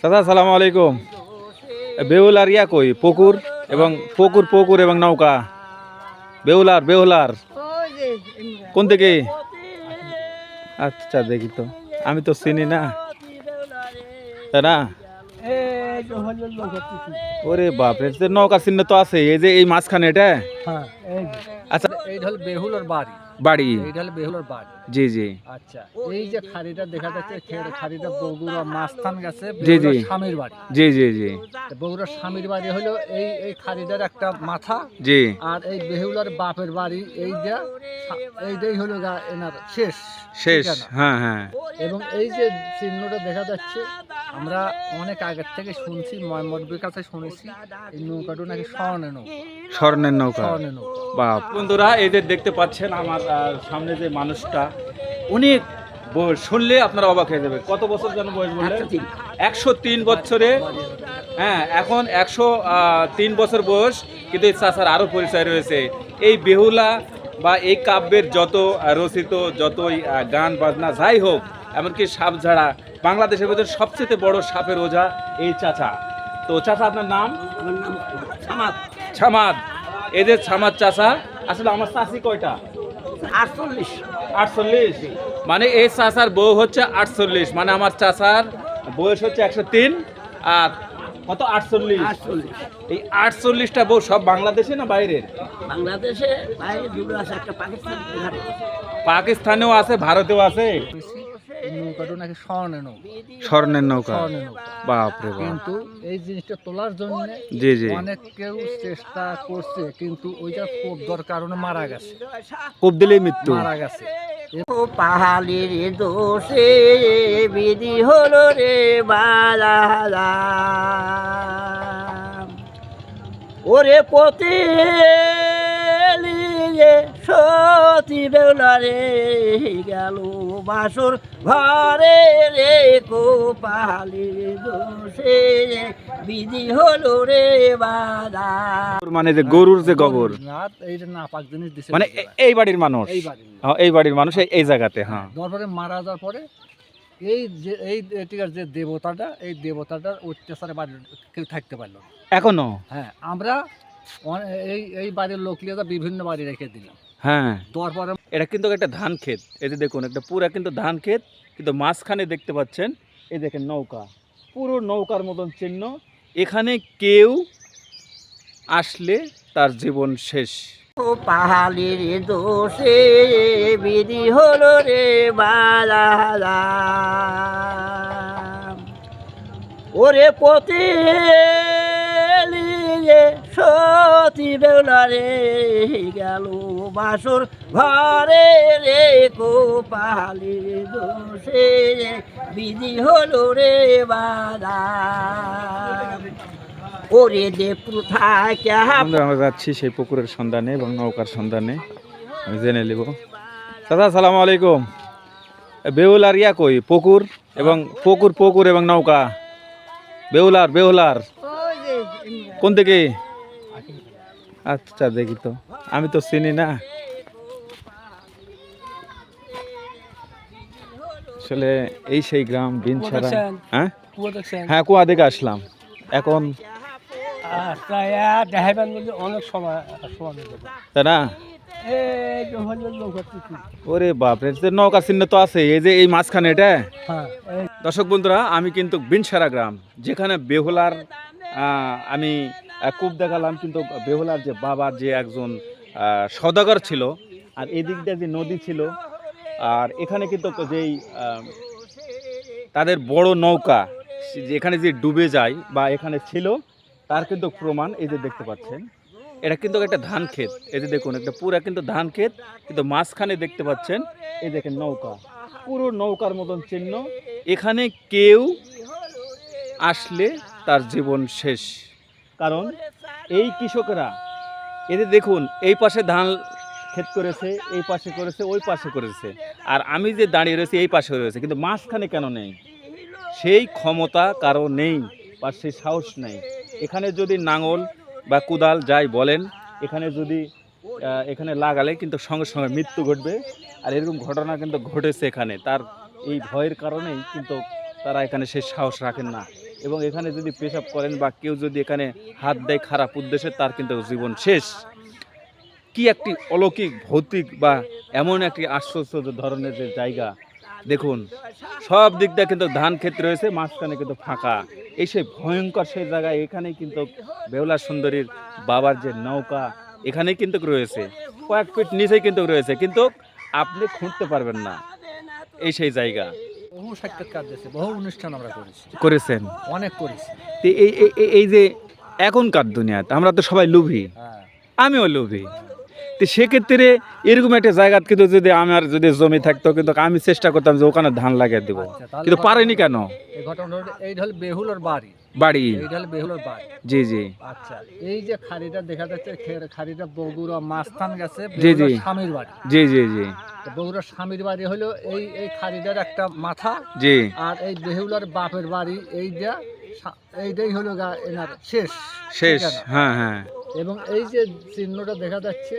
চাচা সালাম আলাইকুম। বেহুলার ইয়া কই? পুকুর এবং পুকুর পুকুর এবং নৌকা। বেহুলার বেহুলার কোন থেকে? আচ্ছা দেখি তো। আমি তো চিনি না। তাই না? ওরে বাপরে তো নৌকা চিহ্ন তো আছে এই যে এই মাঝখানে এটা? আচ্ছা। এইটা হলো বেহুলার বাড়ি। বাড়ি। এইটা হলো বেহুলার বাড়ি। জি জি। আচ্ছা এই যে খাড়িটা দেখা যাচ্ছে খাড়িটা বগুড়া মাস্তান গেছে জি, জি। স্বামীর বাড়ি। জি জি জি। তো বগুড়ার স্বামীর বাড়ি হলো এই এই খাড়িটার একটা মাথা। জি। আর এই বেহুলার বাপের বাড়ি এইটা এইটাই হলো গা- এনার শেষ শেষ হ্যাঁ হ্যাঁ। এবং এই যে চিহ্নটা দেখা যাচ্ছে আমরা অনেক আগের থেকে শুনছি ময়মরবির কাছে শুনেছি এই নৌকাটা নাকি স্বর্ণের নৌকা। স্বর্ণের নৌকা। স্বর্ণের নৌকা। বাপ। বন্ধুরা এদের দেখতে পাচ্ছেন আমার সামনে যে মানুষটা অনেক বয়স শুনলে আপনারা অবাক হয়ে যাবে কত বছর যেন বয়স বললেন? একশো তিন বছরে। হ্যাঁ এখন একশো তিন বছর বয়স কিন্তু এই চাষার আরও পরিচয় রয়েছে। এই বেহুলা বা এই কাব্যের যত রচিত যতই গান বাজনা যাই হোক এমনকি সাপ ঝাড়া বাংলাদেশের ভিতরে সবচেয়ে বড় সাপের ওঝা এই চাচা। তো চাচা আপনার নাম? ছামাদ ছামাদ এদের ছামাদ চাচা আসলে আমার চাষি কয়টা? আটচল্লিশ। আটচল্লিশ। মানে এই চাচার বউ হচ্ছে আটচল্লিশ। মানে আমার চাচার বয়স হচ্ছে একশো তিন আর কত? আটচল্লিশ। এই আটচল্লিশটা বউ সব বাংলাদেশে না বাইরের বাংলাদেশে বাইরে দুটো আছে একটা পাকিস্তান পাকিস্তানেও আছে ভারতেও আছে। নৌকাটা নাকি স্বর্ণের নৌকা। স্বর্ণের নৌকা। স্বর্ণের নৌকা। বাপরে বাপ। কিন্তু এই জিনিসটা তোলার জন্য জি জি। অনেক কেউ চেষ্টা করছে কিন্তু ওইটা দর কারণে মারা গেছে। কোপ দিলেই মৃত্যু। মারা গেছে। ও পাহাড়ির দোষে বিধি হলো রে বালা ওরে পতে লিয়ে সতী বেলা রে গেল বাসুর ঘরে রে কো পাহাড়ির দোষে বিধি হলো রে বালা মানে যে গরুর যে গোবর। না এইটা না পাক জিনিস দিছে মানে এই বাড়ির মানুষ। এই বাড়ি হ্যাঁ, এই বাড়ির মানুষ এই- এই জায়গাতে হ্যাঁ। তারপরে মারা যাওয়ার পরে এই যে এই এটিকার যে দেবতাটা এই দেবতাটার অত্যাচারে বাড়ি কেউ থাকতে পারল এখনও? হ্যাঁ আমরা এই এই বাড়ির লোক লিয়ে বিভিন্ন বাড়ি রেখে দিলাম। হ্যাঁ। তারপরে এটা কিন্তু একটা ধান ক্ষেত। এই যে দেখুন একটা পুরা কিন্তু ধান ক্ষেত কিন্তু মাঝখানে দেখতে পাচ্ছেন এই দেখেন নৌকা। পুরো নৌকার মতন চিহ্ন। এখানে কেউ আসলে তার জীবন শেষ। ও পাহাড়ির দোষে বিধি হলো রে বালা ওরে পতে লিয়ে সতী বেলা রে গেল বাসর ঘরে রে কো পাহাড়ির দোষে বিধি হলো রে বালা ওরে দে প্রথা আমরা যাচ্ছি সেই পুকুরের সন্ধানে এবং নৌকার সন্ধানে। আমি জেনে নেব। দাদা সালাম আলাইকুম। বেউলার ইয়া কই? পুকুর এবং পুকুর পুকুর এবং নৌকা। বেউলার বেহুলার কোন থেকে আচ্ছা দেখি তো। আমি তো চিনি না। আসলে এই সেই গ্রাম বিনছাড়া দেখছেন? হ্যাঁ? হ্যাঁ কুয়া দেখে আসলাম। এখন অনেক সময় তাই না? পুকুর। ওরে বাপরে যে নৌকা চিহ্ন তো আছে এই যে এই মাঝখানে এটা? হ্যাঁ দর্শক বন্ধুরা আমি কিন্তু বিনসারা গ্রাম যেখানে বেহুলার আমি কূপ দেখালাম, কিন্তু বেহুলার যে বাবার যে একজন সদাগর ছিল, আর এদিক দিয়ে যে নদী ছিল, আর এখানে কিন্তু যেই তাদের বড় নৌকা এখানে যে ডুবে যায় বা এখানে ছিল, তার কিন্তু প্রমাণ এই যে দেখতে পাচ্ছেন। এটা কিন্তু একটা ধান ক্ষেত। এই যে দেখুন একটা পুরো কিন্তু ধান ক্ষেত, কিন্তু মাঝখানে দেখতে পাচ্ছেন, এই দেখেন নৌকা। পুরো নৌকার মতন চিহ্ন। এখানে কেউ আসলে তার জীবন শেষ। কারণ এই কৃষকরা এদের দেখুন, এই পাশে ধান ক্ষেত করেছে, এই পাশে করেছে, ওই পাশে করেছে। আর আমি যে দাঁড়িয়ে রয়েছি, এই পাশে রয়েছে, কিন্তু মাঝখানে কেন নেই? সেই ক্ষমতা কারও নেই বা সেই সাহস নেই। এখানে যদি নাঙল বা কুদাল যাই বলেন, এখানে যদি এখানে লাগালে কিন্তু সঙ্গে সঙ্গে মৃত্যু ঘটবে। আর এরকম ঘটনা কিন্তু ঘটেছে এখানে। তার এই ভয়ের কারণেই কিন্তু তারা এখানে সেই সাহস রাখেন না। এবং এখানে যদি পেশাব করেন বা কেউ যদি এখানে হাত দেয় খারাপ উদ্দেশ্যে, তার কিন্তু জীবন শেষ। কি একটি অলৌকিক, ভৌতিক বা এমন একটি আশ্চর্য ধরনের যে জায়গা? দেখুন, সব দিকটা কিন্তু ধান ক্ষেত রয়েছে, মাঝখানে কিন্তু ফাঁকা। এই সেই ভয়ঙ্কর সেই জায়গায় এখানেই কিন্তু বেউলা সুন্দরীর বাবার যে নৌকা, এখানেই কিন্তু রয়েছে। কয়েক ফিট নিচেই কিন্তু রয়েছে, কিন্তু আপনি খুঁজতে পারবেন না। এই সেই জায়গা। বহু সাক্ষাৎকার দিয়েছে বহু অনুষ্ঠান আমরা করেছি। করেছেন? অনেক করেছি। এই এই- যে এখনকার দুনিয়াতে আমরা তো সবাই লোভী। হ্যাঁ। আমিও লোভী। তো সেক্ষেত্রে এরকম একটা জায়গা কিন্তু যদি আমার যদি জমি থাকতো কিন্তু আমি চেষ্টা করতাম যে ওখানে ধান লাগিয়ে দেবো। আচ্ছা, কিন্তু পারেনি কেন? এই ঘটনা এই হলো বেহুলর বাড়ি। বাড়ি। এইটা হলো বেহুলোর বাড়ি। জি জি। আচ্ছা এই যে খাড়িটা দেখা যাচ্ছে খাড়িটা বগুড়া মাস্তান গেছে জি, জি। স্বামীর বাড়ি। জি জি জি। তো বগুড়ার স্বামীর বাড়ি হলো এই এই খাড়িটার একটা মাথা। জি। আর এই বেহুলার বাপের বাড়ি এইটা এইটাই হলো এনার শেষ শেষ হ্যাঁ হ্যাঁ। এবং এই যে চিহ্নটা দেখা যাচ্ছে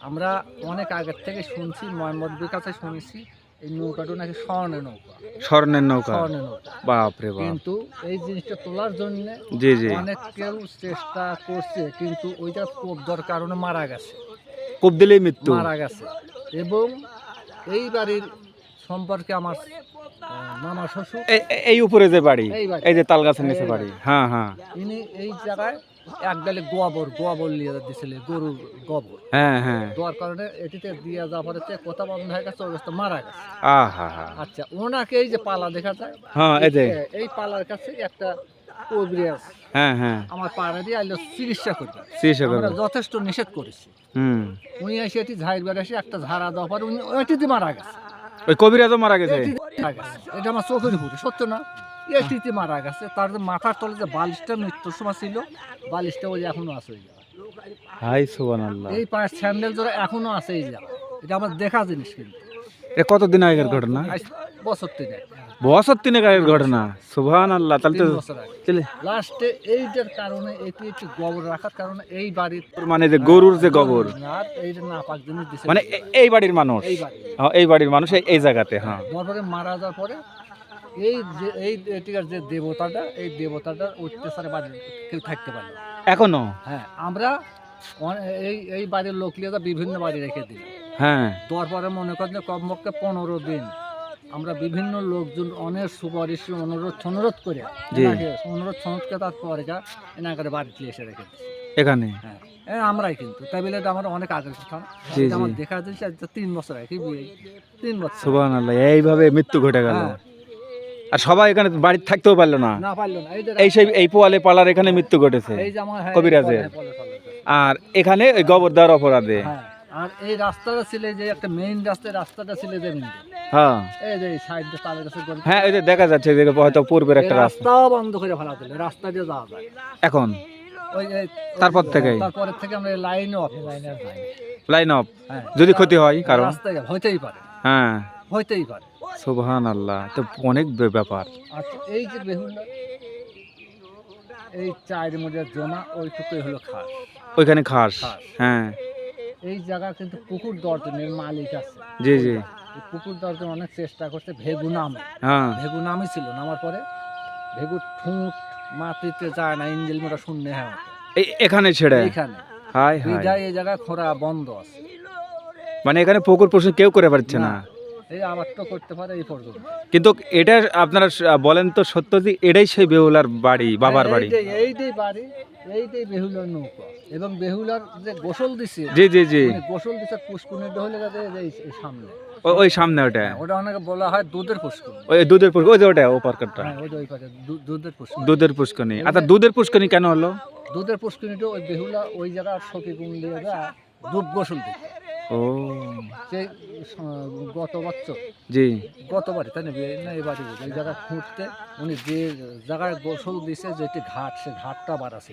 আমরা অনেক আগের থেকে শুনছি ময়মদ্দির কাছে শুনেছি এই নৌকাটা নাকি স্বর্ণের নৌকা। স্বর্ণের নৌকা। স্বর্ণের নৌকা। বাপ রে বাপ। কিন্তু এই জিনিসটা তোলার জন্য জি জি। অনেক কেউ চেষ্টা করছে কিন্তু ওইটা কবজার কারণে মারা গেছে। দিলেই মৃত্যু। মারা গেছে। এবং এই বাড়ির সম্পর্কে আমার মামা শ্বশুর এই- উপরে যে বাড়ি এই যে তাল গাছের নিচে বাড়ি। হ্যাঁ হ্যাঁ। ইনি এই জায়গায় এক ডালে গোবর গোবর নিয়ে গরুর গোবর। হ্যাঁ হ্যাঁ। দেওয়ার কারণে এটিতে দিয়ে যাওয়ার পরে কথা বন্ধ হয়ে গেছে অবস্থা মারা গেছে। আহা আচ্ছা ওনাকে এই যে পালা দেখা যায় হ্যাঁ এই যে। এই পালার কাছে একটা হ্যাঁ হ্যাঁ। আমার পাড়া দিয়ে আইলো চিকিৎসা করবে চিকিৎসা যথেষ্ট নিষেধ করেছি। হুম। উনি এসে এটি ঝাড় বেড়ে এসে একটা ঝাড়া দেওয়ার পরে উনি ওইটিতে মারা গেছে। ওই কবিরাজও মারা গেছে। মারা গেছে। এটা আমার চোখের উপরে সত্য না? এটিতে মারা গেছে। তার মাথার তলে যে বালিশটা মৃত্যুর সময় ছিল বালিশটা ওই এখনও আছে ওই হাই সুবহানাল্লাহ। এই পায়ের স্যান্ডেল জোড়া এখনও আছে এই জায়গায়। এটা আমার দেখা জিনিস কিন্তু। কতদিন আগের ঘটনা? বছর তিনে বছর তিনেক আগের ঘটনা সুবহান আল্লাহ তাহলে তো তিন লাস্টে এইটার কারণে এটি একটি গোবর রাখার কারণে এই বাড়ির মানে যে গরুর যে গোবর। এইটা না পাক জিনিস মানে এই বাড়ির মানুষ। এই বাড়ি এই বাড়ির মানুষ এই- এই জায়গাতে হ্যাঁ। তারপরে মারা যাওয়ার পরে এই যে এই এটিকার যে দেবতাটা এই দেবতাটা অত্যাচারে বাড়ি কেউ থাকতে পারে না। এখনও? হ্যাঁ আমরা অনে- এই এই বাড়ির লোক লিয়ে বিভিন্ন বাড়ি রেখে দিই। হ্যাঁ। তারপরে মনে করেন কমপক্ষে পনেরো দিন আমরা বিভিন্ন লোকজন অনেক সুপারিশ অনুরোধ অনুরোধ করে জি। এনাকে অনুরোধ অনুরোধ করে তারপরে যা এনাকে বাড়িতে এসে রেখে দিই এখানে? হ্যাঁ এ আমরাই কিন্তু। তাই বলে এটা আমার অনেক আগের কথা। জি, এটা আমার জি। দেখা যাচ্ছে আজ তো তিন বছর আগে কি বিয়ে তিন বছর। আল্লাহ এইভাবে মৃত্যু ঘটে গেল। হ্যাঁ, আর সবাই এখানে বাড়িতে থাকতেও পারল না। এই এই সেই এই পোয়ালে পালার এখানে মৃত্যু ঘটেছে এই হ্যাঁ, কবিরাজের। এই। আর এখানে ওই গোবর দেওয়ার অপরাধে। হ্যাঁ আর এই রাস্তাটা ছিল যে একটা মেইন রাস্তা রাস্তাটা ছিল যে হ্যাঁ। এই যে সাইড দিয়ে তালের কাছে হ্যাঁ ওই যে দেখা যাচ্ছে যে হয়তো পূর্বের একটা রাস্তা। বন্ধ করে ফেলা দিলে রাস্তা দিয়ে যাওয়া যায়। এখন? ওই এই- তারপর থেকেই? তারপরে থেকে আমরা লাইনে লাইন অফ যদি ক্ষতি হয় কারণ রাস্তায় হইতেই পারে। হ্যাঁ। হইতেই পারে। সুবহান আল্লাহ তো অনেক ব্যাপার। আচ্ছা এই যে বেহুলা এই চায়ের মধ্যে জমা ওইটুকুই হলো খাস। ওইখানে খাস। হ্যাঁ। এই জায়গা কিন্তু পুকুর দর্জনের মালিক আছে। জি জি। পুকুর দর্জন অনেক চেষ্টা করছে ভেগু নামে। হ্যাঁ। ভেগু নামই ছিল নামার পরে ভেগু ঠুঁট মাটিতে যায় না ইঞ্জিল মোটা শূন্য হ্যাঁ। এখানে ছেড়ে? এখানে হাই হাই এই জায়গায় খোঁড়া বন্ধ আছে। মানে এখানে পুকুর প্রশ্ন কেউ করে পারছে না। এই আবারটা করতে পারে এই পর্যন্ত। কিন্তু এটা আপনারা বলেন তো সত্য যে এটাই সেই বেহুলার বাড়ি বাবার বাড়ি। এইটাই বাড়ি এইটাই বেহুলার নৌকা। এবং বেহুলার যে গোসল দিছে জি জি জি। মানে গোসল দিছে পুষ্কুনির হলে যাতে এই এই সামনে। ওই সামনে ওটা? হ্যাঁ, ওটা অনেকে বলা হয় দুধের পুষ্কুনি ওই দুধের পুষ্ক ওই যে ওটা ও পার্কটা। হ্যাঁ ওই দু- দুধের পুষ্কুনি দুধের পুষ্কনি আচ্ছা দুধের পুষ্কনি কেন হলো? দুধের পুষ্কুনিটা ওই বেহুলা ওই জায়গার সখী গুণ দিয়ে যা দুধ গোসল দিতে। ও। সেই গত বছর। জি। গতবারে তাই না? না এবারে ওই জায়গা খুঁড়তে উনি যে জায়গায় গোসল দিছে যেটি ঘাট সে ঘাটটা বাড়াছে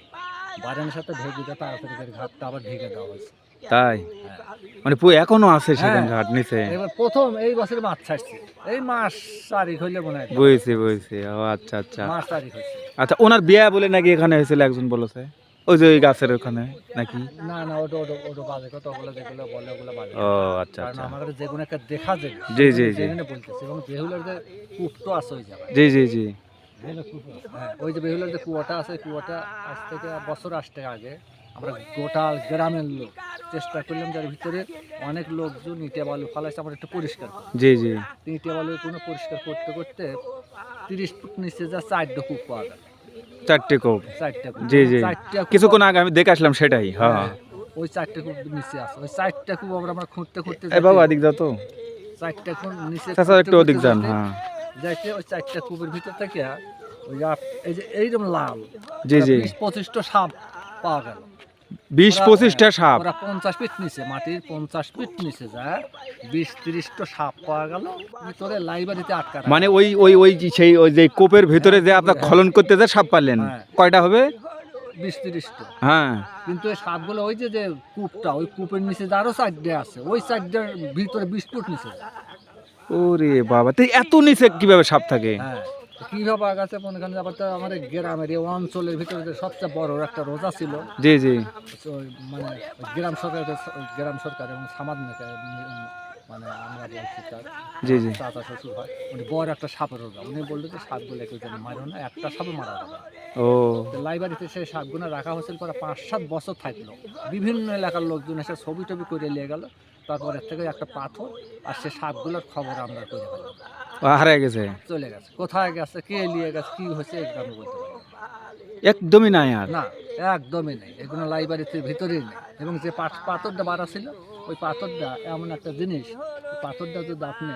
বাড়ানোর সাথে ঢেকে দিয়ে তাড়াতাড়ি করে ঘাটটা আবার ঢেকে দেওয়া হয়েছে। তাই? হ্যাঁ। মানে এখনও আছে সেখানে হ্যাঁ। ঘাট নিচে? এবার প্রথম এই বছর মাছ ছাড়ছে। এই মাস তারিখ হইলে মনে হয়। বুঝছি বুঝছি। ও আচ্ছা আচ্ছা। মাস তারিখ হয়েছে আচ্ছা ওনার বিয়ে বলে নাকি এখানে হয়েছিল একজন বলেছে? ওই যে ওই গাছের ওখানে নাকি? না না ওটা ওটা ওটা বাজে কথা ওগুলো যেগুলো বলে ওগুলো বাজে। ও আচ্ছা আচ্ছা। আমাদের যে কোনো একটা দেখা যায়। জি, জি, জি। যেখানে বলতেছে এবং বেহুলের যে কূপটো আছে ওই জায়গায়। জি জি জি। হ্যাঁ, ওই যে বেহুলার যে কুয়াটা আছে কুয়াটা আজ থেকে বছর আসতে আগে আমরা গোটা গ্রামের লোক চেষ্টা করলাম যার ভিতরে অনেক লোকজন ইটে বালু ফালাইছে আমরা একটু পরিষ্কার করি। জি জি। ইটে বালু কোনো পরিষ্কার করতে করতে তিরিশ ফুট নিচে যা চারটে কূপ পাওয়া গেল। চারটে কোপ। চারটে কূপ। জি, জি। কিছুক্ষণ আগে আমি দেখে আসলাম সেটাই হ্যাঁ। হ্যাঁ, ওই চারটে কোপ নিচে আছে। ওই চারটে কোপ আমরা আমরা খুঁড়তে খুঁড়তে এ বাবা এদিক যাও তো। চারটে কোপ নিচে চাচা একটু ওদিক যান হ্যাঁ। যাইতে ওই চারটে কোপের ভিতর থেকে ওই যে এই যে এইরকম লাল। জি জি। পঁচিশটা সাপ পাওয়া গেল। বিশ পঁচিশটা সাপ। ওরা পঞ্চাশ ফিট নিচে মাটির পঞ্চাশ ফিট নিচে যায় বিশ তিরিশটা সাপ পাওয়া গেল ভিতরে লাইব্রেরিতে আটকা মানে ওই ওই ওই সেই ওই যে কোপের ভিতরে যে আপনার খলন করতে যে সাপ পারলেন হ্যাঁ। কয়টা হবে? বিশ তিরিশটা হ্যাঁ। কিন্তু এই সাপগুলো ওই যে যে কূপটা ওই কূপের নিচে যে আরও সাইডে আছে ওই ভিতরে বিশ ফুট নিচে ওরে বাবা তো এত নিচে কীভাবে সাপ থাকে? হ্যাঁ। কীভাবে আগাছে আবার তো আমাদের গ্রামের এই অঞ্চলের ভিতরে যে সবচেয়ে বড় একটা রোজা ছিল। জি জি। তো মানে গ্রাম সরকার গ্রাম সরকার এবং নেতা মানে আমরা বলছি তার জি জি। চাচা শ্বশুর হয় উনি বড় একটা সাপের রোগা। উনি বলল যে সাপগুলো কেউ যেন মারো না একটা মারা যাবে ও। তো লাইব্রেরিতে সেই সাপগুলো রাখা হয়েছিল পরে পাঁচ সাত বছর থাকল। বিভিন্ন এলাকার লোকজন এসে ছবি টবি করে নিয়ে গেল। তারপর থেকে একটা পাথর আর সে সাপগুলোর খবর আমরা করে পেলাম। হারিয়ে গেছে। চলে গেছে। কোথায় গেছে কে নিয়ে গেছে কি হয়েছে আমি বলতে একদমই নাই আর। না একদমই নেই। এগুলো লাইব্রেরিতে ভিতরেই নেই। এবং যে পাথ- পাথরটা বাড়া ছিল ওই পাথরটা এমন একটা জিনিস পাথরটা যদি আপনি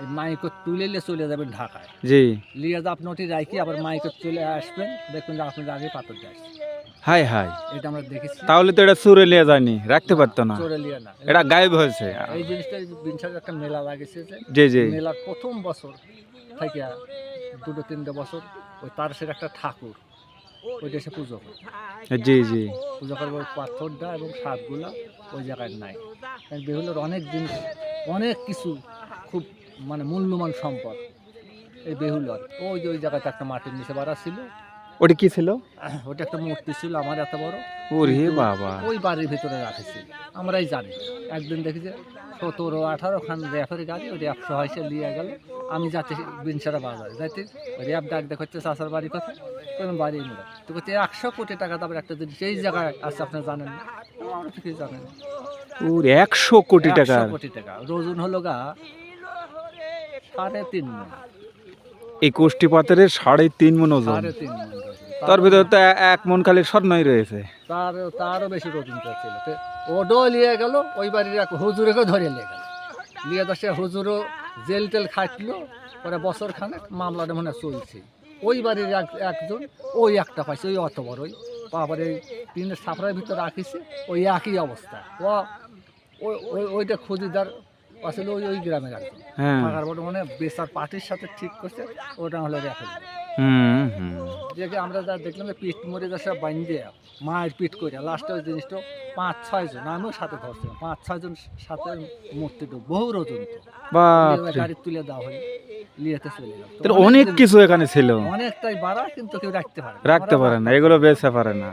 এই মাইকে তুলে নিয়ে চলে যাবেন ঢাকায় জি। লিয়ে যা আপনি ওটি রাখি আবার মাইকে চলে আসবেন দেখবেন যে আপনার আগে পাথরটা আসছে হাই হাই। এটা আমরা দেখেছি। তাহলে তো এটা চুরে লিয়ে যায়নি রাখতে পারতো না। চোরে লিয়ে না। এটা গায়েব হয়েছে। এই জিনিসটা বিনসার একটা মেলা লাগেছে যে জি জি। মেলার প্রথম বছর থেকে দুটো তিনটে বছর ওই তার সের একটা ঠাকুর ওইটা এসে পুজো জি জি। পুজো করব ওই পাথরটা এবং সাপগুলো ওই জায়গায় নাই। বেহুলের অনেক জিনিস অনেক কিছু খুব মানে মূল্যবান সম্পদ এই বেহুলার। ওই যে ওই জায়গাতে একটা মাটির নিচে বাড়া ছিল ওটা কি ছিল? ওটা একটা মূর্তি ছিল আমার এত বড়। ওরে বাবা। ওই বাড়ির ভিতরে রাখেছি। আমরাই জানি। একদিন দেখি যে সতেরো আঠারো খান র্যাপের গাড়ি ওই র্যাপ সহায়সে নিয়ে গেল। আমি যাতে বিনসারা বাজারে। যাইতে র্যাপ ডাক দেখাচ্ছে চাষার বাড়ি কথা কোনো বাড়ি মোড়া। তো বলছে একশো কোটি টাকা দামের একটা জিনিস। এই জায়গায় আছে আপনি জানেন না? আমরা জানেন ওর একশো কোটি টাকা। কোটি টাকা। রোজন হলো গা সাড়ে তিন মন এই কোষ্ঠী পাথরের সাড়ে তিন মন ওজন। সাড়ে তিন মন। তার ভিতরে তো এক মন খালি স্বর্ণই রয়েছে। তার তারও বেশি রোজনটা ছিল। তো ওডও নিয়ে গেল ওই বাড়ির এক হুজুরেকেও ধরে নিয়ে গেল। নিয়ে তো সে হুজুরও জেল টেল খাটলো পরে বছর খানেক মামলাটা মনে চলছে। ওই বাড়ির এক একজন ওই একটা পাইছে ওই অত বড় ওই তারপরে তিনের সাপড়ার ভিতরে রাখিছে ওই একই অবস্থা। ও ওই- ওই ওইটা খুদিদার আসলে ওই ওই গ্রামের একজন। হ্যাঁ। টাকার বড় মানে বেচার পার্টির সাথে ঠিক করছে ওটা হলো রেখে যে আমরা যা দেখলাম যে পিঠ মরে যাচ্ছে বান্ধে মায়ের পিঠ করে। লাস্টে ওই জিনিসটা পাঁচ ছয় জন আমিও সাথে ধরছিলাম পাঁচ ছয় জন সাথে মূর্তিটা বহু রজন তো। গাড়ি তুলে দেওয়া তাহলে অনেক কিছু এখানে ছিল। অনেকটাই বাড়া কিন্তু কেউ রাখতে পারে রাখতে পারে না এগুলো বেচতে পারে না।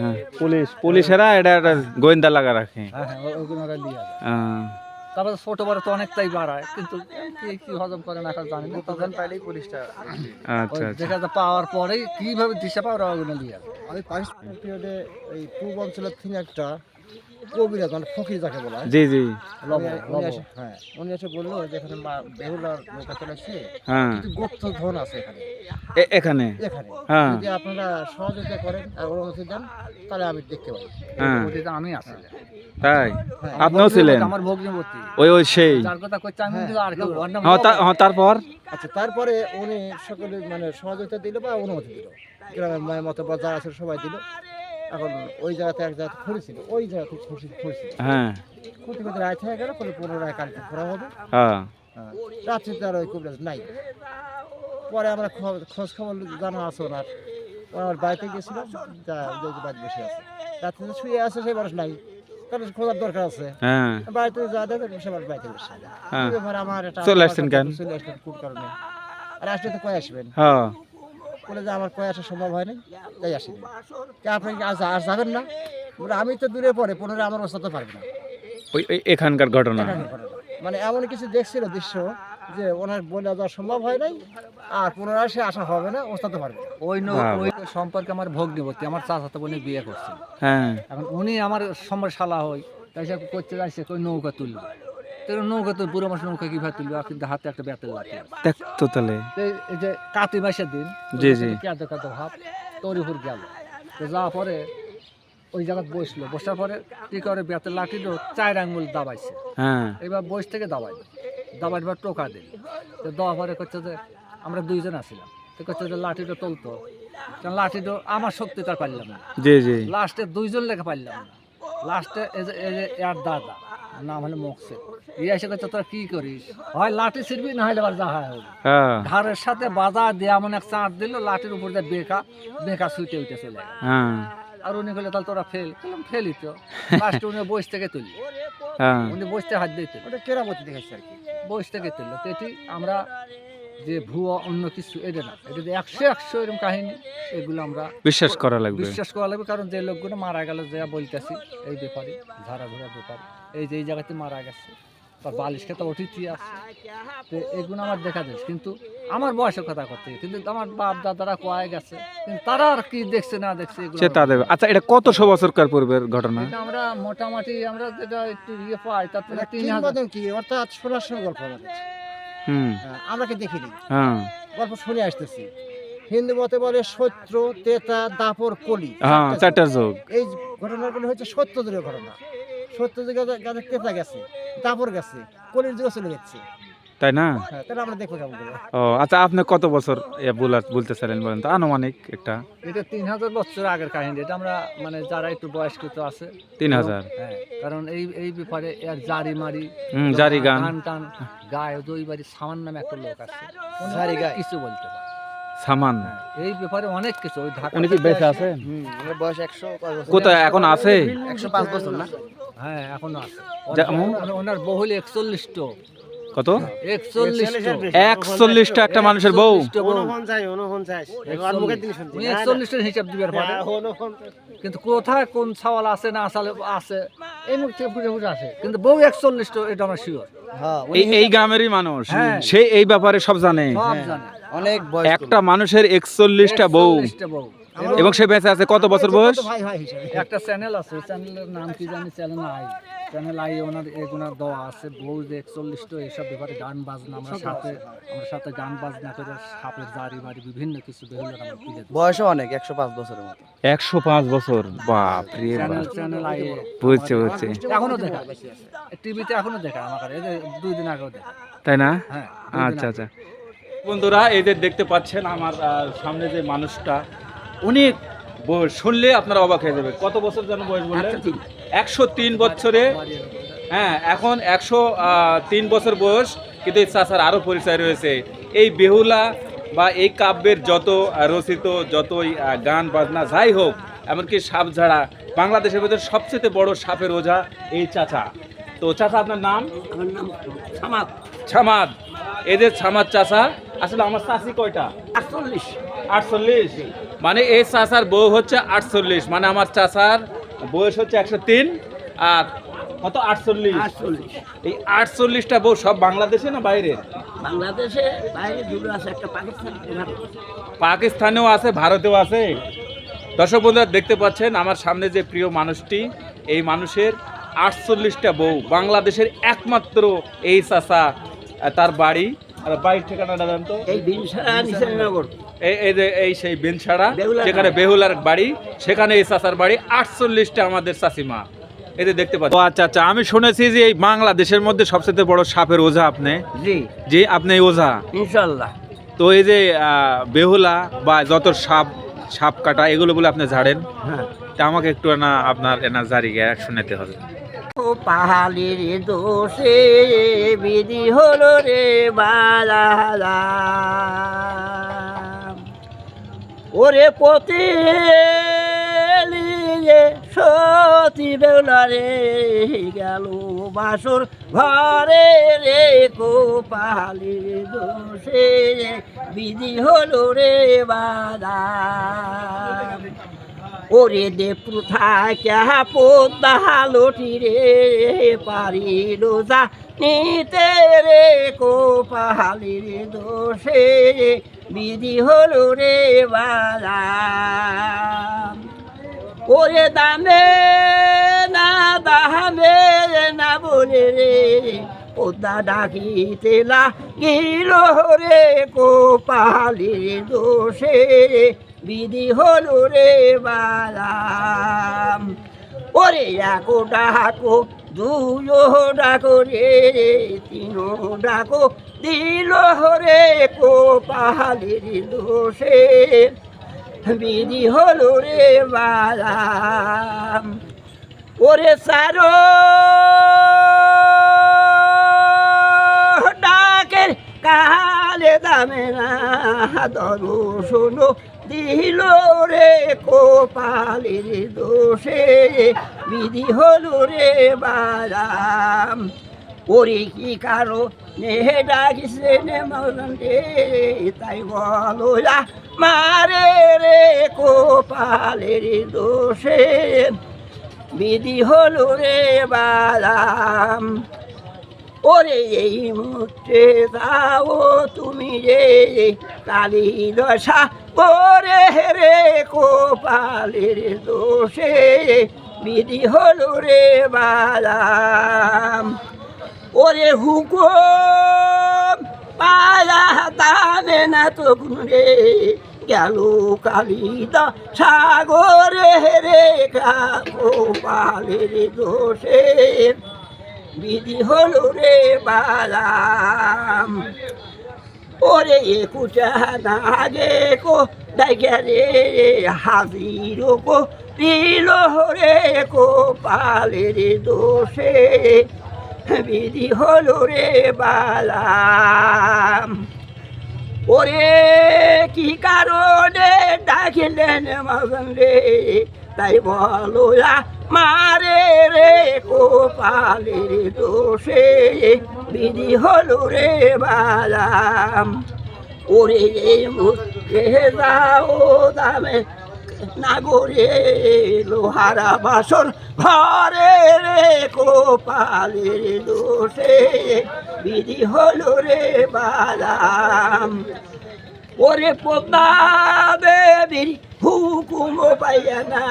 হ্যাঁ পুলিশ। পুলিশেরা এটা একটা গোয়েন্দা লাগা রাখে। হ্যাঁ হ্যাঁ ওগুলো ওরা তারপরে ছোট বড় তো অনেকটাই বাড়ায় কিন্তু কি কি হজম করে না জানি না। তখন পাইলেই পুলিশটা আচ্ছা আচ্ছা। দেখা যায় পাওয়ার পরেই কীভাবে দিশা পাওয়ার ওগুলো লিয়ে যায়। আমি পাকিস্তান পিরিয়ডে এই পূর্ব অঞ্চলের থেকে একটা কবিরাজ মানে ফকির যাকে বলা হয়। জি জি। উনি- এসে- হ্যাঁ। উনি এসে বলল যে এখানে মা- বেহুলার নৌকা চলে আসছে হ্যাঁ। কিছু গুপ্ত ধন আছে এখানে। এখানে? এখানে। হ্যাঁ। যদি আপনারা সহযোগিতা করেন আর অনুমতি দেন তাহলে আমি দেখতে পাই হ্যাঁ। আমি আছি। তাই? হ্যাঁ। আপনিও ছিলেন? আমার ভগ্নিপতি। ওই ওই সেই। যার কথা আমি আর কেউ হ্যাঁ। হ্যাঁ, তারপর? আচ্ছা তারপরে উনি সকলে মানে সহযোগিতা দিল বা অনুমতি দিল? গ্রামের মায়ের মতো বা যারা আছে সবাই দিল। এখন ওই জায়গাতে এক জায়গাতে খুঁড়েছিল ওই জায়গাতে খুঁড়েছিল হ্যাঁ। খুঁড়তে খুঁড়তে রাত হয়ে গেল পরে পুনরায় কালকে খোঁড়া হবে। হ্যাঁ। হ্যাঁ, রাত্রিতে আর ওই কবিরাজ নাই। পরে আমরা খোঁজ খবর জানা আছে ওনার। ওনার বাড়িতে গেছিলাম যা যে যে বাড়ি বসে আছে। রাত্রিতে শুয়ে আছে সেই মানুষ নাই। কারণ খোঁজার দরকার আছে। হ্যাঁ। বাড়িতে যা দেখে সে মানুষ বাড়িতে বসে হ্যাঁ। আমার চলে আসছেন কেন? চলে আসছেন কোন কারণে। আর আসলে তো কয়ে আসবেন? হ্যাঁ। বলে যে আমার কয়ে আসা সম্ভব হয়নি তাই আসেনি তা আপনি কি আর যাবেন না? আমি তো দূরে পরে পুনরায় আমার বসাতে পারব না। ওই ওই এখানকার ঘটনা। মানে এমন কিছু দেখছিল দৃশ্য যে ওনার বলে যাওয়া সম্ভব হয় নাই আর পুনরায় সে আসা হবে না ওস্তাতে পারবে না। ওই ন- ওই সম্পর্কে আমার ভগ্নিপতি আমার চাচাতো বোনে বিয়ে করছে। হ্যাঁ। এখন উনি আমার সময় শালা হই তাই সে করতে যাইছে কই নৌকা তুলবে তো নৌকা তো বুড়ো মানুষ নৌকা কীভাবে তুলবে? কিন্তু হাতে একটা। তাহলে। এই- যে কাতি মাসের দিন জি, জি। কাঁদো কাঁদো ভাব তরিপুর গেল। তো যাওয়ার পরে ওই বসল। বসার পরে কি করে বেতের লাঠি তো চার আঙ্গুল দাবাইছে। হ্যাঁ। এবার বয়স থেকে দাবাই দাবাই এবার টোকা দিল। তো দেওয়ার পরে করছে যে আমরা দুইজন আছিলাম। তো করছে যে লাঠিটা তুলতো। কারণ লাঠিটা আমার শক্তি তার পারলাম না। জি জি। লাস্টে দুইজন লেখা পারলাম না। লাস্টে এই যে এর দাদা। নাম হলো মকসে ইয়ে এসে করছে তোরা কি করিস? হয় লাঠি ছিড়বি না হলে যাহা হবে। হ্যাঁ। ঘাড়ের সাথে বাজা দেয়া এমন এক চাঁদ দিল লাঠির উপর দিয়ে বেকা বেকা সুইটে উঠে চলে হ্যাঁ। আর উনি বলে তাহলে তোরা ফেল। বললাম ফেলি তো। লাস্টে উনি বইস থেকে তুলি। হ্যাঁ। উনি বসতে হাত দিয়ে তুলি। ওটা কেরামতি দেখাচ্ছে আর কি। বয়স থেকে তুললো। তো এটি আমরা যে ভুয়া অন্য কিছু এটা না এটা যে একশো একশো এরকম কাহিনী এগুলো আমরা বিশ্বাস করা লাগবে। বিশ্বাস করা লাগবে কারণ যে লোকগুলো মারা গেল যা বলতেছি এই ব্যাপারে ঘোরা ব্যাপারে। এই যে এই জায়গাতে মারা গেছে। তার বালিশ খেতে অতিথি আছে তো এগুলো আমার দেখা যাচ্ছে কিন্তু আমার বয়সের কথা করতে কিন্তু আমার বাপ দাদারা কয়ে গেছে। কিন্তু তারা আর কি দেখছে না দেখছে এগুলো সে তা দেবে আচ্ছা এটা কতশো বছরকার পূর্বের ঘটনা? আমরা মোটামুটি আমরা যেটা একটু ইয়ে পাই তাতে এটা তিন হাজার কি? অর্থাৎ সময় গল্প হুম। হ্যাঁ, আমরা কি দেখিনি? হ্যাঁ। গল্প শুনে আসতেছি। হিন্দু মতে বলে সত্য তেতা দাপর কলি। হ্যাঁ চারটা যোগ। এই ঘটনাগুলো হচ্ছে সত্য যুগের ঘটনা। তেতা গেছে গেছে কলির যুগে চলে যাচ্ছে। তাই না? হ্যাঁ তাহলে আমরা দেখব কেমন ও আচ্ছা আপনি কত বছর বলতে চাইলেন বলেন তো? আনুমানিক একটা। এটা তিন হাজার বছর আগের কাহিনী এটা আমরা মানে যারা একটু বয়স্কৃত আছে। তিন হাজার। হ্যাঁ কারণ এই এই ব্যাপারে এর জারি মারি জারি গান। টান টান গায়ে দুই বাড়ি সামান নামে একটা লোক আছে। জারি অনেক কিছু বলতে পারে। সামান হ্যাঁ, এই ব্যাপারে অনেক কিছু। ওই ঢাকা উনি কি বেঁচে আছে হুম বয়স একশো কোথায়? এখন আছে? একশো পাঁচ বছর না। হ্যাঁ এখনও আছে? ওনার- বহুল একচল্লিশ কত? একচল্লিশ একচল্লিশটা একটা মানুষের বউ? উনি হিসাব দিবার পারে কিন্তু কোথায় কোন ছাওয়াল আছে না আসালে আছে। এই মুখ থেকে বুঝে বুঝে আসে। কিন্তু বউ একচল্লিশ টো এটা আমার শিওর হ্যাঁ এই এই গ্রামেরই মানুষ। হ্যাঁ। সে এই ব্যাপারে সব জানে। অনেক একটা মানুষের একচল্লিশটা বউ। এবং সে বেঁচে আছে কত বছর বয়স? ভাই ভাই হিসাবে। একটা চ্যানেল আছে চ্যানেলের নাম কি জানি চ্যানেল আই চ্যানেল আই ওনার এগুনার দেওয়া আছে যে একচল্লিশটা এসব ব্যাপারে গান বাজনা আমরা সাথে আমরা সাথে গান বাজনা করে সাপের জারি বাড়ি বিভিন্ন কিছু আমরা তুলে বয়সও অনেক একশো পাঁচ বছরের মতো। একশো পাঁচ বছর বাপ। রে চ্যানেল বাপ চ্যানেল আই বুঝছে বুঝছে। এখনও দেখা। টিভিতে এখনও দেখা আমার এই যে দুই দিন আগেও দেখা। তাই না? হ্যাঁ আচ্ছা আচ্ছা। বন্ধুরা এদের দেখতে পাচ্ছেন আমার সামনে যে মানুষটা উনি বয়স শুনলে আপনারা অবাক হয়ে যাবে কত বছর যেন বয়স বললেন? একশো তিন বছরে। হ্যাঁ এখন একশো তিন বছর বয়স কিন্তু এই চাষার আরও পরিচয় রয়েছে। এই বেহুলা বা এই কাব্যের যত রচিত যতই গান বাজনা যাই হোক এমনকি সাপ ঝাড়া বাংলাদেশের ভিতরে সবচেয়ে বড় সাপের ওঝা এই চাচা। তো চাচা আপনার নাম? আমার ছামাদ এদের ছামাদ চাচা আসলে আমার চাষি কয়টা? আটচল্লিশ। আটচল্লিশ। মানে এই চাচার বউ হচ্ছে আটচল্লিশ মানে আমার চাচার বয়স হচ্ছে একশো তিন আর কত? আটচল্লিশ। এই আটচল্লিশটা বউ সব বাংলাদেশে না বাইরে? বাংলাদেশে বাইরে দুটো আছে একটা পাকিস্তান পাকিস্তানেও আছে ভারতেও আছে। দর্শক বন্ধুরা দেখতে পাচ্ছেন আমার সামনে যে প্রিয় মানুষটি এই মানুষের আটচল্লিশটা বউ বাংলাদেশের একমাত্র এই চাচা তার বাড়ি। আর বাড়ির ঠিকানাটা জানেন তো। এই বিনসারা নিশানগর এই এই যে এই সেই বেনছাড়া যেখানে বেহুলার বাড়ি সেখানে এই চাচার বাড়ি আটচল্লিশটা আমাদের চাচিমা। এতে দেখতে পাচ্ছি আচ্ছা আচ্ছা আমি শুনেছি যে এই বাংলাদেশের মধ্যে সবচেয়ে বড় সাপের ওঝা আপনি। জি। যে আপনি এই ওঝা। ইনশাল্লাহ তো এই যে আহ, বেহুলা বা যত সাপ সাপ কাটা এগুলো বলে আপনি ঝাড়েন। হ্যাঁ। তা আমাকে একটু না আপনার এনা জারি গায়ে শুনেতে হবে। ও পাহাড়ের দোষে বিধি হলো রে বালা ওরে পতি সতী বেলারে গেল বাসর ঘরে রে কোপালির দোষে বিধি হলো রে বাদা ওরে দে প্রথা ক্যা পোদা লোটি রে পারিল যা নিতে রে দোষে বিধি হলো রে বালা ওরে দামে না দামে না বলে রে পোদা ডাকিতে লাগিল রে কোপালির দোষে বিধি হলো রে বালাম। ওরে একো ডাকো, দুলো ডাকো রে, তিনো ডাকো, দিল রে কোপালির দোষে। বিধি হলো রে বালাম। ওরে সারো ডাকের কালে দামে না দরু শোনো দিল রে কোপালের দোষে। বিধি হলো রে বালাম ওরে কি কারও নেহে ডাকিছে নে তাই বলো মারে রে কোপালের দোষে। বিধি হলো রে বালাম ওরে এই মুহূর্তে যাও তুমি রে কালী দশা, ওরে রে কোপালের দোষে বিধি হলো রে বালাম ওরে হুকুম, পায়া দানে না তো রে গেল কালিদা সাগরে রে গোপালের দোষে। বিধি হলো রে বালাম। ওরে একুচা নাগে কো দেখে রে হাজির কো, দিল রে গোপালের দোষে। বিধি হলো রে বালাম। ওরে কি কারণে ডাকিলেন মগন রে? তাই বলো মারে রে কোপালের দোষে, বিধি হলো রে বালাম ওরে মুখে যাও দামে নাগরে লোহারা বাসর ঘরে রে কোপালের দোষে, বিধি হলো রে বালাম ওরে পোতা বেবির হুকুম পাইয়া না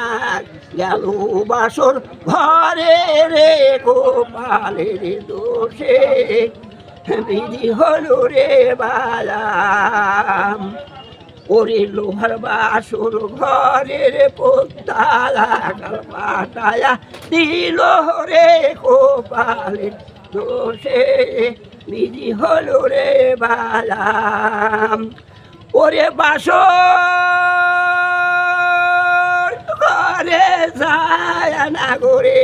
গেল বাসর ঘরে রে গোপালের দোষে। বিধি হলো রে বালাম ওরে লোহার বাসর ঘরের পোতা লাগাল পাটায়া দিল রে গোপালের দোষে। বিধি হলো রে বালাম ওরে বাসর ঘরে যায় না করে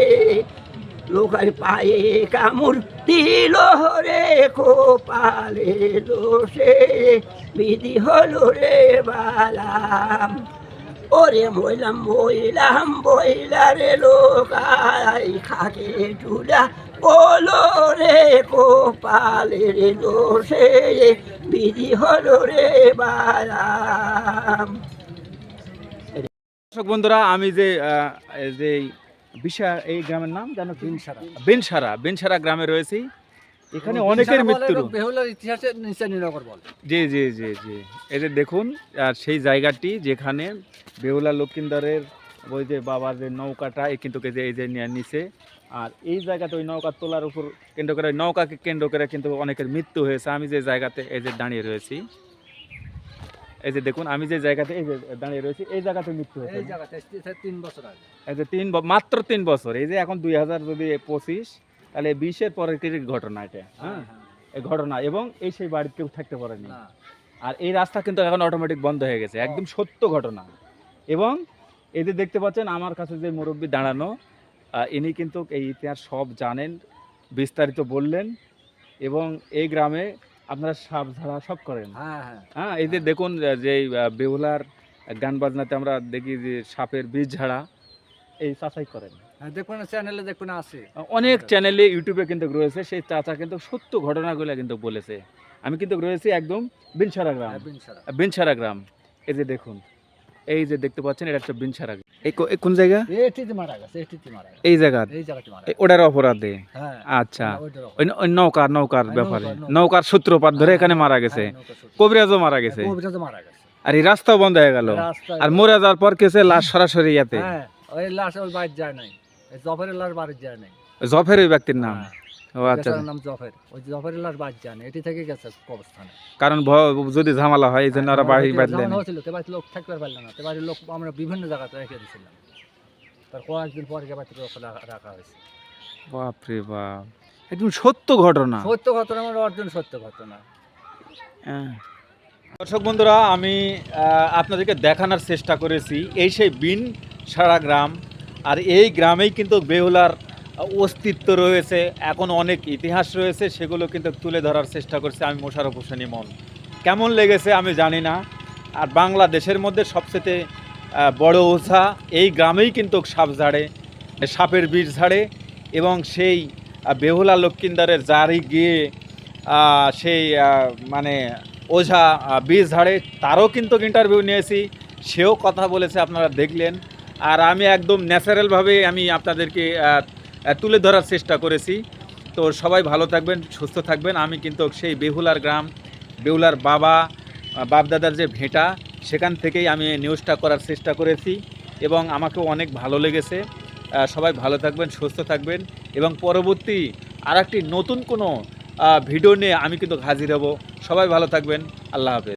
লোকের পায়ে কামড় দিল রে কোপালে দোষে বিধি হলো রে বালাম ওরে মইলাম বইলাম বইলা রে লোকাই খাকে চুলা বলো রে কোপালের দোষে বিধি হলো রে বালাম দর্শক বন্ধুরা আমি যে যে বিশা এই গ্রামের নাম জানো বিনসারা। বেনসারা বেনসারা গ্রামে রয়েছি। এখানে অনেকের মৃত্যু। বেহুলার ইতিহাসে নিচে বলে। জি জি জি জি। এই যে দেখুন আর সেই জায়গাটি যেখানে বেহুলা লক্ষিন্দরের ওই যে বাবার যে নৌকাটা এই কিন্তু এই যে নিয়ে নিচে আর এই জায়গাতে ওই নৌকা তোলার উপর কেন্দ্র করে ওই নৌকাকে কেন্দ্র করে কিন্তু অনেকের মৃত্যু হয়েছে। আমি যে জায়গাতে এই যে দাঁড়িয়ে রয়েছি। এই যে দেখুন আমি যে জায়গাতে এই যে দাঁড়িয়ে রয়েছি এই জায়গাতে মৃত্যু হয়েছে। এই জায়গাতে তিন বছর আগে। এই যে তিন মাত্র তিন বছর। এই যে এখন দুই হাজার যদি পঁচিশ তাহলে বিশের পরের ঘটনা এটা? হ্যাঁ এই ঘটনা। এবং এই সেই বাড়িতে কেউ থাকতে পারেনি। আর এই রাস্তা কিন্তু এখন অটোমেটিক বন্ধ হয়ে গেছে। একদম সত্য ঘটনা। এবং এই যে দেখতে পাচ্ছেন আমার কাছে যে মুরব্বী দাঁড়ানো ইনি কিন্তু এই ইতিহাস সব জানেন বিস্তারিত বললেন। এবং এই গ্রামে আপনারা সাপ ঝাড়া সব করেন। হ্যাঁ হ্যাঁ। হ্যাঁ এই যে দেখুন আহ, যে বেহুলার গান বাজনাতে আমরা দেখি যে সাপের বীজ ঝাড়া এই চাচাই করেন। হ্যাঁ দেখুন চ্যানেলে দেখুন আছে। অনেক চ্যানেলে ইউটিউবে কিন্তু রয়েছে সেই চাচা কিন্তু সত্য ঘটনাগুলো কিন্তু বলেছে। আমি কিন্তু রয়েছি একদম বিনসারা গ্রাম। হ্যাঁ, বিনসারা গ্রাম। এই যে দেখুন এই যে দেখতে পাচ্ছেন এটা হচ্ছে বিনসারা গ্রাম। এই কোন জায়গা? এটিতে মারা গেছে এটিতে মারা গেছে। এই জায়গা এই জায়গাটি মারা ওটার অপরাধে? হ্যাঁ আচ্ছা। ওই নৌকার নৌকার হ্যাঁ, ব্যাপারে। নৌকার, সূত্রপাত ধরে এখানে মারা গেছে। হ্যাঁ, কবিরাজও মারা গেছে। কবিরাজও মারা গেছে। আর এই রাস্তাও বন্ধ হয়ে গেল। আর মরে যাওয়ার পর কেসে লাশ সরাসরি ইয়াতে? হ্যাঁ ওই লাশ ওই বাইর যায় নাই। এই জফরের লাশ বাড়ির যায় নাই। জফের ওই ব্যক্তির নাম? হ্যাঁ, ও আচ্ছা। বেচারার নাম জফের। ওই জফরের লাশ বাড়ির যায় এটি থেকে গেছে কবরস্থানে। কারণ ভয়- যদি ঝামেলা হয় এই জন্য ওরা বাড়ি হ্যাঁ, বাঁধলেন। ঝামেলা হয়েছিল তো বাড়িতে লোক থাকতে পারলাম না তো বাড়ির লোক আমরা বিভিন্ন জায়গাতে রেখে দিয়েছিলাম। তার কয়েকদিন পরে গিয়ে বাড়িতে লোক রাখা- রাখা হয়েছে। বাপরে বাপ। একদম সত্য ঘটনা। সত্য ঘটনা আমার অর্জন সত্য ঘটনা। হ্যাঁ। দর্শক বন্ধুরা আমি আহ, আপনাদেরকে দেখানোর চেষ্টা করেছি এই সেই বিন সারা গ্রাম আর এই গ্রামেই কিন্তু বেহুলার অস্তিত্ব রয়েছে, এখন অনেক ইতিহাস রয়েছে, সেগুলো কিন্তু তুলে ধরার চেষ্টা করছে আমি মোশারফ হোসেন ইমন। কেমন লেগেছে আমি জানি না, আর বাংলাদেশের মধ্যে সবচেয়ে বড় ওঝা এই গ্রামেই কিন্তু সাপ ঝাড়ে, সাপের বীজ ঝাড়ে, এবং সেই বেহুলা লক্ষ্মীন্দারের জারি গিয়ে সেই মানে ওঝা বীজ ঝাড়ে, তারও কিন্তু ইন্টারভিউ নিয়েছি, সেও কথা বলেছে আপনারা দেখলেন। আর আমি একদম ন্যাচারালভাবে আমি আপনাদেরকে তুলে ধরার চেষ্টা করেছি। তো সবাই ভালো থাকবেন, সুস্থ থাকবেন। আমি কিন্তু সেই বেহুলার গ্রাম, বেহুলার বাবা বাপদাদার যে ভেটা, সেখান থেকেই আমি নিউজটা করার চেষ্টা করেছি এবং আমাকেও অনেক ভালো লেগেছে। সবাই ভালো থাকবেন, সুস্থ থাকবেন এবং পরবর্তী আর নতুন কোনো ভিডিও নিয়ে আমি কিন্তু হাজির হব। সবাই ভালো থাকবেন। আল্লাহ হাফেজ।